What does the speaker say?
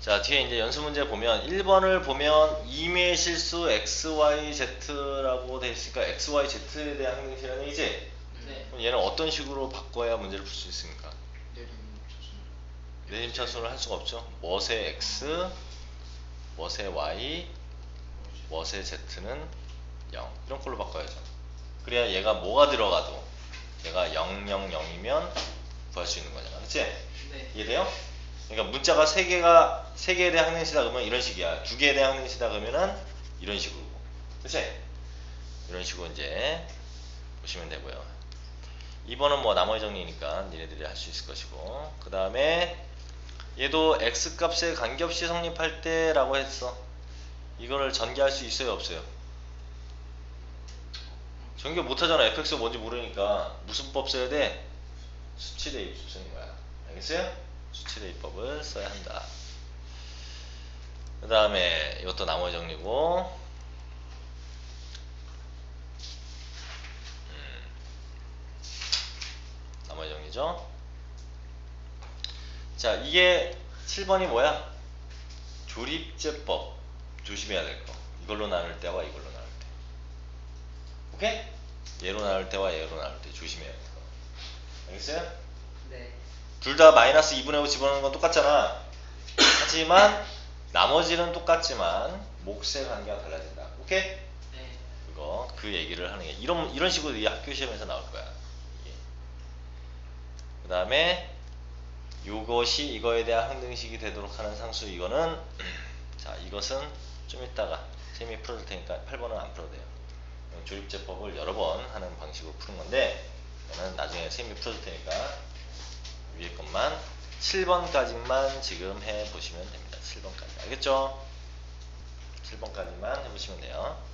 자 뒤에 이제 연습 문제 보면 1번을 보면 임의 실수 XYZ라고 돼 있으니까 XYZ에 대한 항등식이라는 얘기지? 네. 그럼 얘는 어떤 식으로 바꿔야 문제를 풀 수 있습니까? 내림. 내림차순을 할 수가 없죠. 멋의 X, 멋의 Y, 멋의 Z는 0 이런 걸로 바꿔야죠. 그래야 얘가 뭐가 들어가도 얘가 0, 0, 0이면 구할 수 있는 거잖아. 그치? 네. 이해돼요? 그러니까 문자가 세 개가 세 개에 대한 항등식이다 그러면 이런 식이야. 두 개에 대한 항등식이다 그러면은 이런 식으로. 그치? 이런 식으로 이제 보시면 되고요. 2번은 뭐 나머지 정리니까 니네들이 할 수 있을 것이고 그 다음에 얘도 x 값에 관계없이 성립할 때라고 했어. 이거를 전개할 수 있어요 없어요? 전개 못하잖아. fx가 뭔지 모르니까 무슨 법 써야 돼? 수치 대입법 쓰는 거야. 알겠어요? 수치 대입법을 써야 한다. 그 다음에 이것도 나머지 정리고 음, 나머지 정리죠. 자, 이게 7번이 뭐야? 조립제법 조심해야 될 거. 이걸로 나눌 때와 이걸로 나눌 때. 오케이? 얘로 나눌 때와 얘로 나눌 때 조심해야 될 거. 알겠어요? 네. 둘 다 마이너스 2분의 5 집어넣는 건 똑같잖아. 하지만 나머지는 똑같지만 몫의 관계가 달라진다. 오케이? 네. 그거 그 얘기를 하는 게 이런 이런 식으로 이 학교 시험에서 나올 거야. 이게. 그다음에 요것이 이거에 대한 항등식이 되도록 하는 상수 이거는 자 이것은 좀 이따가 재미 풀어줄 테니까 8번은 안 풀어도 돼요. 조립제법을 여러 번 하는 방식으로 푸는 건데 이거는 나중에 재미 풀어줄 테니까 위에 것만 7번까지만 지금 해 보시면 됩니다. 7번까지 알겠죠? 7번까지만 해보시면 돼요.